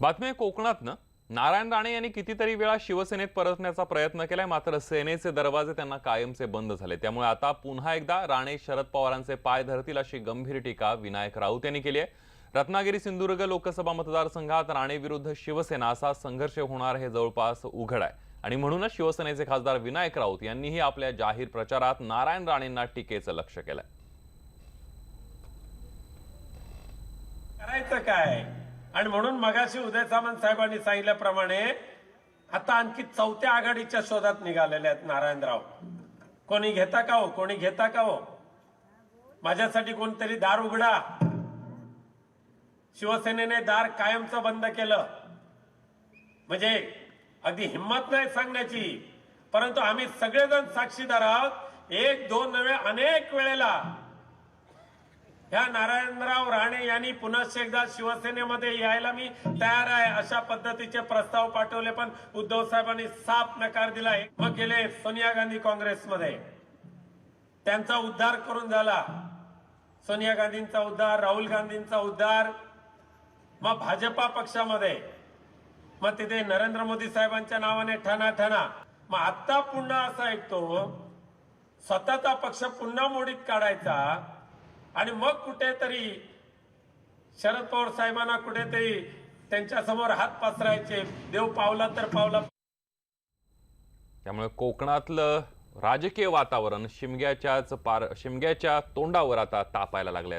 बातमी कोकणातनं नारायण राणे यांनी कितीतरी वेळा शिवसेनेत परतण्याचा प्रयत्न केलाय मात्र सेनेचे दरवाजे त्यांना कायमचे बंद झाले त्यामुळे आता पुन्हा एकदा राणे शरद पवारांचे पाय धरतील अशी गंभीर टीका विनायक राऊत यांनी केली आहे. रत्नागिरी सिंधुदुर्ग लोकसभा मतदारसंघात राणे विरुद्ध शिवसेना असा संघर्ष होणार हे जवळपास उघड आहे. आणि म्हणूनच शिवसेनेचे खासदार विनायक राऊत यांनीही आपल्या जाहीर प्रचारात नारायण राणेंना टीकेचं लक्ष केलंय. करायचं काय? आणि म्हणून मगाशी उदय सामंत साहेबांनी सांगितल्याप्रमाणे आता आणखी चौथ्या आघाडीच्या शोधात निघालेले आहेत नारायणराव. कोणी घेता का हो? कोणी घेता का हो? माझ्यासाठी कोणतरी दार उघडा. शिवसेनेने दार कायमचं बंद केलं. म्हणजे अगदी हिंमत नाही सांगण्याची. परंतु आम्ही सगळेजण साक्षीदार आहोत. एक दोन नव्हे अनेक वेळेला ह्या नारायणराव राणे यांनी पुन्हा एकदा शिवसेनेमध्ये यायला मी तयार आहे अशा पद्धतीचे प्रस्ताव पाठवले पण उद्धव साहेबांनी साफ नकार दिलाय मग गेले सोनिया गांधी काँग्रेसमध्ये. त्यांचा उद्धार करून झाला. सोनिया गांधींचा उद्धार राहुल गांधींचा उद्धार मग भाजपा पक्षामध्ये. मग तिथे नरेंद्र मोदी साहेबांच्या नावाने ठाणा ठाणा मग आता पुन्हा असा ऐकतो स्वतःचा पक्ष पुन्हा मोडीत काढायचा. आणि मग कुठेतरी शरद पवार साहेबांना कुठेतरी त्यांच्यासमोर हात पसरायचे. देव पावला तर पावला. त्यामुळे कोकणातलं राजकीय वातावरण शिमग्याच्याच पार शिमग्याच्या तोंडावर आता तापायला लागले